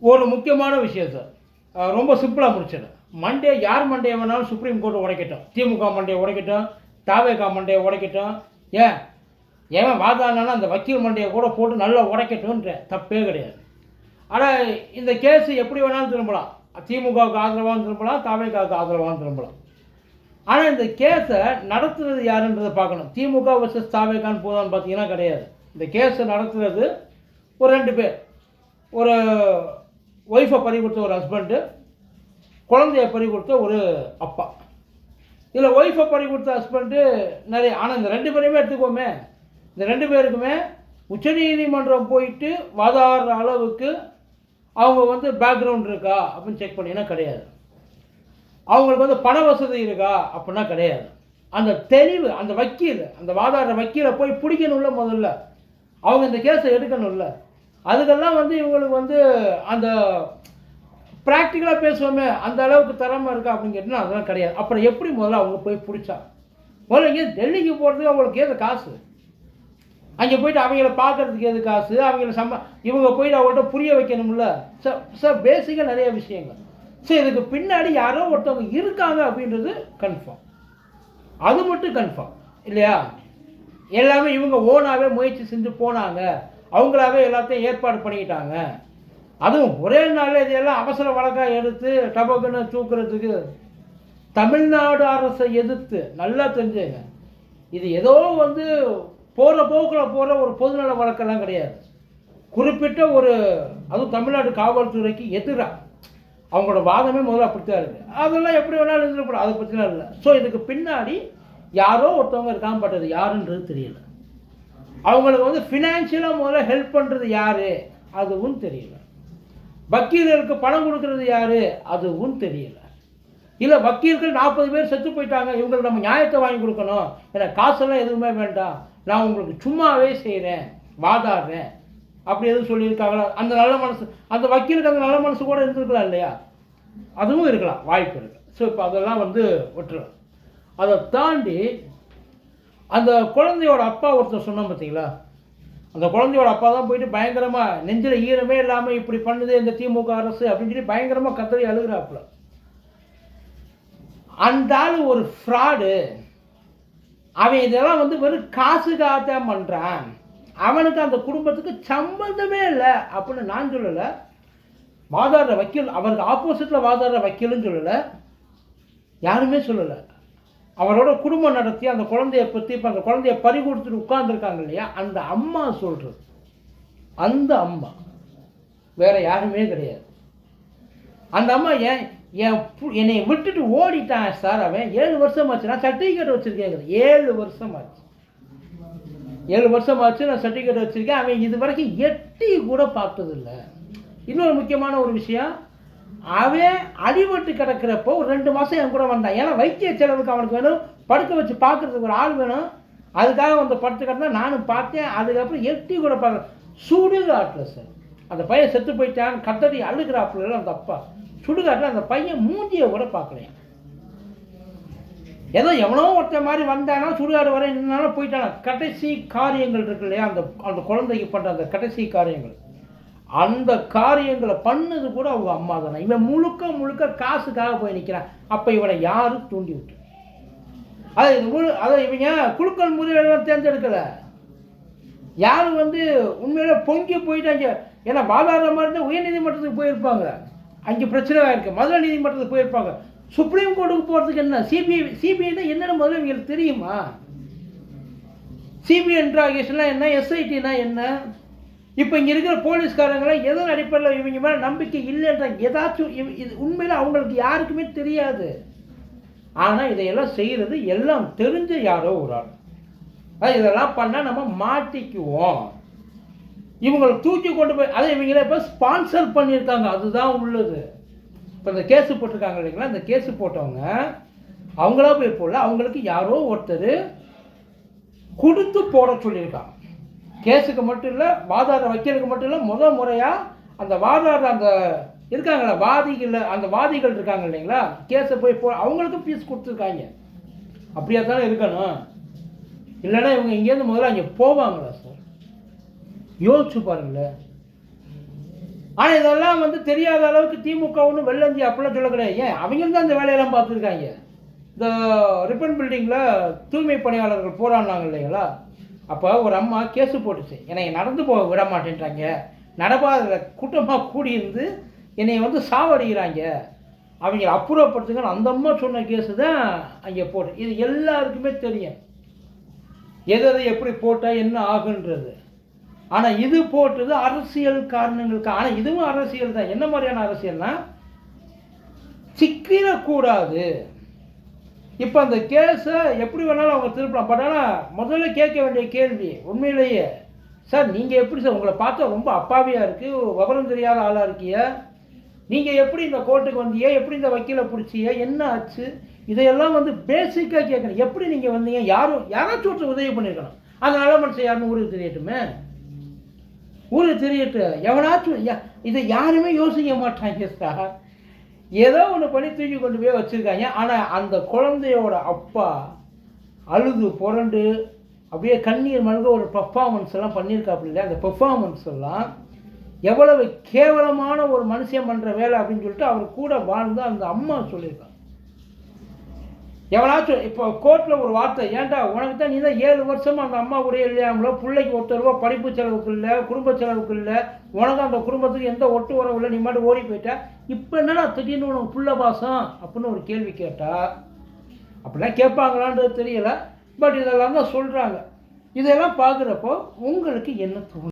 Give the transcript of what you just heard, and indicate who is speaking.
Speaker 1: ஒரு முக்கியமான விஷயம் சார். ரொம்ப சிம்பிளாக முடிச்சிடும் மண்டே யார் மண்டே வேணாலும் சுப்ரீம் கோர்ட் உடைக்கட்டும். திமுக மண்டையை உடைக்கட்டும் தாவேகா மண்டையை உடைக்கட்டும். ஏன்? ஏன் வாதாடினாலும் அந்த வக்கீல் மண்டையை கூட போட்டு நல்லா உடைக்கட்டும்ன்ற தப்பே கிடையாது. ஆனால் இந்த கேஸ் எப்படி வேணாலும் திரும்பலாம். திமுகவுக்கு ஆதரவாகவும் திரும்பலாம் தாவேகாவுக்கு ஆதரவாகவும் திரும்பலாம். ஆனால் இந்த கேஸை நடத்துறது யாருன்றதை பார்க்கணும். திமுக வர்சஸ் தாவேகான்னு போதான்னு பார்த்தீங்கன்னா கிடையாது. இந்த கேஸை நடத்துறது ஒரு ரெண்டு பேர். ஒரு ஒய்ஃபை பறி கொடுத்த ஒரு ஹஸ்பண்டு குழந்தைய பறி கொடுத்த ஒரு அப்பா. இதில் ஒய்ஃபை பறி கொடுத்த ஹஸ்பண்டு நிறைய ஆனால் இந்த ரெண்டு பேரையுமே எடுத்துக்கோமே. இந்த ரெண்டு பேருக்குமே உச்சநீதிமன்றம் போயிட்டு வாதாடுற அளவுக்கு அவங்க வந்து பேக்ரவுண்ட் இருக்கா அப்படின்னு செக் பண்ணினா கிடையாது. அவங்களுக்கு வந்து பண வசதி இருக்கா அப்படின்னா கிடையாது. அந்த தெளிவு அந்த வக்கீல் அந்த வாதாடுற வக்கீலை போய் பிடிக்கணும்ல முதல்ல. அவங்க இந்த கேஸை எடுக்கணும்ல. அதுக்கெல்லாம் வந்து இவங்களுக்கு வந்து அந்த ப்ராக்டிக்கலாக பேசுவோமே அந்த அளவுக்கு திறமை இருக்கா அப்படின்னு கேட்டால் அதெல்லாம் கிடையாது. அப்புறம் எப்படி முதல்ல அவங்க போய் பிடிச்சா முதல்ல இங்கே டெல்லிக்கு போகிறதுக்கு அவங்களுக்கு ஏது காசு? அங்கே போயிட்டு அவங்கள பார்க்கறதுக்கு எது காசு? அவங்கள சம்ம இவங்க போயிட்டு அவங்கள்ட்ட புரிய வைக்கணும்ல? சார் சார் பேசிக்காக நிறைய விஷயங்கள். சார் இதுக்கு பின்னாடி யாரோ ஒருத்தவங்க இருக்காங்க அப்படின்றது கன்ஃபார்ம் அது மட்டும் கன்ஃபார்ம் இல்லையா? எல்லாமே இவங்க ஓனாகவே முயற்சி செஞ்சு போனாங்க. அவங்களாவே எல்லாத்தையும் ஏற்பாடு பண்ணிக்கிட்டாங்க. அதுவும் ஒரே நாளில் இதையெல்லாம் அவசர வழக்காக எடுத்து டபக்குன்னு தூக்குறதுக்கு தமிழ்நாடு அரசை எதிர்த்து நல்லா தெரிஞ்சுங்க. இது ஏதோ வந்து போகிற போக்கில் போகிற ஒரு பொதுநல வழக்கெல்லாம் கிடையாது. குறிப்பிட்ட ஒரு அதுவும் தமிழ்நாடு காவல்துறைக்கு எதிராக அவங்களோட வாதமே முதல்ல அப்படித்தான் இருக்குது அதெல்லாம் எப்படி வேணாலும் இருந்துக்கூடாது அதை பற்றிலாம் இல்லை. ஸோ இதுக்கு பின்னாடி யாரோ ஒருத்தவங்க இருக்காமட்டது யாருன்றது தெரியல. அவங்களுக்கு வந்து ஃபினான்ஷியலாக முதல்ல ஹெல்ப் பண்ணுறது யார்? அதுவும் தெரியல. வக்கீலர்களுக்கு பணம் கொடுக்கறது யார்? அதுவும் தெரியல. இல்லை வக்கீல்கள் நாற்பது பேர் செத்து போயிட்டாங்க இவங்களுக்கு நம்ம நியாயத்தை வாங்கி கொடுக்கணும். எனக்கு காசெல்லாம் எதுவுமே வேண்டாம். நான் உங்களுக்கு சும்மாவே செய்கிறேன் வாதாடுறேன். அப்படி எதுவும் சொல்லியிருக்காங்களா? அந்த நல்ல மனசு அந்த வக்கீலுக்கு அந்த நல்ல மனசு கூட இருந்திருக்கலாம் இல்லையா? அதுவும் இருக்கலாம் வாய்ப்பு இருக்குது ஸோ இப்போ அதெல்லாம் வந்து விட்டுரும் அதை தாண்டி அந்த குழந்தையோட அப்பா ஒருத்தர் சொன்னோம் பார்த்தீங்களா அந்த குழந்தையோட அப்பா தான் போயிட்டு பயங்கரமாக நெஞ்சில் ஈரமே இல்லாமல் இப்படி பண்ணுது இந்த திமுக அரசு அப்படின்னு சொல்லி பயங்கரமாக கத்தறி அழுகிறாப்புல. அந்த ஆள் ஒரு ஃப்ராடு அவன் இதெல்லாம் வந்து வெறும் காசுக்காகத்தான் பண்ணுறான் அவனுக்கு அந்த குடும்பத்துக்கு சம்மந்தமே இல்லை அப்படின்னு நான் சொல்லலை. வாதாடுற வக்கீல் அவருக்கு ஆப்போசிட்டில் வாதாடுற வக்கீலுன்னு சொல்லலை. யாருமே சொல்லலை. அவரோட குடும்பம் நடத்தி அந்த குழந்தைய பற்றி இப்போ அந்த குழந்தைய பறி கொடுத்துட்டு உட்காந்துருக்காங்க இல்லையா? அந்த அம்மா சொல்கிறது அந்த அம்மா. வேற யாருமே கிடையாது. அந்த அம்மா ஏன் என் பு- என்னை விட்டுட்டு ஓடிட்டான் சார் அவன். ஏழு வருஷம் ஆச்சு நான் சர்டிஃபிகேட் வச்சுருக்கேன் ஏழு வருஷம் ஆச்சு. ஏழு வருஷம் ஆச்சு நான் சர்டிஃபிகேட் வச்சுருக்கேன். அவன் இது வரைக்கும் எட்டி கூட பார்த்ததில்ல. இன்னொரு முக்கியமான ஒரு விஷயம் அவன் அடிபட்டு கிடக்கிறப்போ ஒரு ரெண்டு மாதம் என் கூட வந்தான். ஏன்னா வைத்திய செலவுக்கு அவனுக்கு வேணும். படுக்க வச்சு பார்க்கறதுக்கு ஒரு ஆள் வேணும். அதுக்காக வந்து படுத்து கிடந்தா நானும் பார்த்தேன். அதுக்கப்புறம் எட்டி கூட பார்க்க சுடுகாட்டில் சார். அந்த பையன் செத்து போயிட்டான் கத்தடி அழுகிறாப்புல அந்த அப்பா. சுடுகாட்டில் அந்த பையன் மூஞ்சியை கூட பார்க்கலையா ஏதோ எவனோ ஒருத்தன் மாதிரி வந்தானா சுடுகாடு வரை நின்னாலும் போயிட்டானா. கடைசி காரியங்கள் இருக்கு இல்லையா? அந்த அந்த குழந்தைக்கு பண்ணுற அந்த கடைசி காரியங்கள். அந்த காரியங்களை பண்ணது கூட அவங்க அம்மா தானே. இவன் முழுக்க முழுக்க காசுக்காக போய் நிற்கிறான் அப்போ இவனை யாரும் தூண்டி விட்டு? அதை இது முழு அதை இவங்க குழுக்கள் முதலெல்லாம் தேர்ந்தெடுக்கலை? யாரும் வந்து உண்மையில பொங்கி போயிட்டு அங்கே ஏன்னா வாதாடுற மாதிரி இருந்தால் உயர்நீதிமன்றத்துக்கு போயிருப்பாங்க. அங்கே பிரச்சனை இருக்குது மதுரை நீதிமன்றத்துக்கு போயிருப்பாங்க. சுப்ரீம் கோர்ட்டுக்கு போகிறதுக்கு என்ன? சிபிஐ சிபிஐனா என்னென்ன முதல்ல இவங்களுக்கு தெரியுமா? சிபிஐ இன்ட்ராகேஷன்லாம் என்ன? எஸ்ஐடினா என்ன? இப்போ இங்கே இருக்கிற போலீஸ்காரங்களாம் எதன் அடிப்படையில் இவங்க மேலே நம்பிக்கை இல்லைன்ற ஏதாச்சும் இது உண்மையில் அவங்களுக்கு யாருக்குமே தெரியாது. ஆனால் இதையெல்லாம் செய்கிறது எல்லாம் தெரிஞ்ச யாரோ ஒரு ஆள். அது இதெல்லாம் பண்ணால் நம்ம மாட்டிக்குவோம். இவங்களை தூக்கி கொண்டு போய் அதை இவங்களே இப்போ ஸ்பான்சர் பண்ணியிருக்காங்க. அதுதான் உள்ளது. இப்போ இந்த கேஸு போட்டிருக்காங்க இல்லைங்களா? இந்த கேஸு போட்டவங்க அவங்களா போய் போடல. அவங்களுக்கு யாரோ ஒருத்தர் கொடுத்து போட சொல்லியிருக்காங்க. கேஸுக்கு மட்டும் இல்லை வாதாடுற வக்கீலுக்கு மட்டும் இல்லை முத முறையாக அந்த வாதாடுற அந்த இருக்காங்களா வாதிகள் அந்த வாதிகள் இருக்காங்க இல்லைங்களா? கேஸை போய் போ அவங்களுக்கும் ஃபீஸ் கொடுத்துருக்காங்க. அப்படியா தானே இருக்கணும். இல்லைன்னா இவங்க இங்கேருந்து முதல்ல அங்கே போவாங்களா சார் யோசிச்சு பாருங்களேன். ஆனால் இதெல்லாம் வந்து தெரியாத அளவுக்கு திமுக ஒன்றும் வெள்ளந்தி அப்படிலாம் சொல்ல கிடையாது. ஏன்? அவங்க தான் அந்த வேலையெல்லாம் பார்த்துருக்காங்க. இந்த ரிப்பன் பில்டிங்கில் தூய்மை பணியாளர்கள் போராடினாங்க இல்லைங்களா? அப்போ ஒரு அம்மா கேஸு போட்டுச்சு. என்னை நடந்து போக விட மாட்டேன்றாங்க நடப்பாத கூட்டமாக கூடியிருந்து என்னை வந்து சாவடிக்கிறாங்க. அவங்க அப்புறப்படுத்துங்கன்னு அந்த அம்மா சொன்ன கேஸு தான் அங்கே போட்டு இது எல்லாருக்குமே தெரியும். எது எதை எப்படி போட்டால் என்ன ஆகுன்றது. ஆனால் இது போட்டது அரசியல் காரணங்களுக்கு. ஆனால் இதுவும் அரசியல் தான். என்ன மாதிரியான அரசியல்னா? சிக்கிடக்கூடாது இப்போ அந்த கேஸை எப்படி வேணாலும் அவங்க திருப்பலாம். பட் ஆனால் முதல்ல கேட்க வேண்டிய கேள்வி உண்மையிலேயே சார் நீங்கள் எப்படி சார் உங்களை பார்த்தா ரொம்ப அப்பாவியாக இருக்குது விவரம் தெரியாத ஆளாக இருக்கீங்க நீங்கள் எப்படி இந்த கோர்ட்டுக்கு வந்தீங்க எப்படி இந்த வக்கீலை பிடிச்சிய? என்ன ஆச்சு? இதையெல்லாம் வந்து பேசிக்காக கேட்கணும் எப்படி நீங்கள் வந்தீங்க? யாரும் யாராச்சும் ஒருத்தர் உதவி பண்ணியிருக்கணும் அந்த நல்ல மனுஷன் யாருன்னு ஊருக்கு தெரியட்டுமே? ஊருக்கு தெரியட்டும் எவனாச்சும் யா- இதை யாருமே யோசிக்க மாட்டாங்க சார் ஏதோ ஒன்று பண்ணி தூக்கி கொண்டு போய் வச்சுருக்காங்க. ஆனால் அந்த குழந்தையோட அப்பா அழுது புரண்டு அப்படியே கண்ணீர் மல்க ஒரு பர்ஃபார்மன்ஸ் எல்லாம் பண்ணியிருக்காப்புல இல்லையா? அந்த பெர்ஃபார்மன்ஸ் எல்லாம் எவ்வளவு கேவலமான ஒரு மனுஷன் பண்ணுற வேலை அப்படின்னு சொல்லிட்டு அவர் கூட வாழ்ந்து அந்த அம்மா சொல்லியிருக்காங்க. எவனாச்சும் இப்போ கோர்ட்டில் ஒரு வார்த்தை ஏன்டா உனக்கு தான் நீ தான் ஏழு வருஷமா அந்த அம்மா கூட இல்லையாங்களோ பிள்ளைக்கு ஒருத்தர் ரூபா படிப்பு செலவுக்கு இல்லை குடும்ப செலவுக்கு இல்லை உனக்கு அந்த குடும்பத்துக்கு எந்த ஒட்டு உறவு இல்லை நீ மட்டும் ஓடி போயிட்ட. இப்போ என்னடா திடீர்னு உனக்கு புள்ள பாசம்? அப்படின்னு ஒரு கேள்வி கேட்டா அப்படிலாம் கேட்பாங்களான்றது தெரியலை. பட் இதெல்லாம் தான் சொல்கிறாங்க இதெல்லாம் பார்க்குறப்போ உங்களுக்கு என்ன தோணும்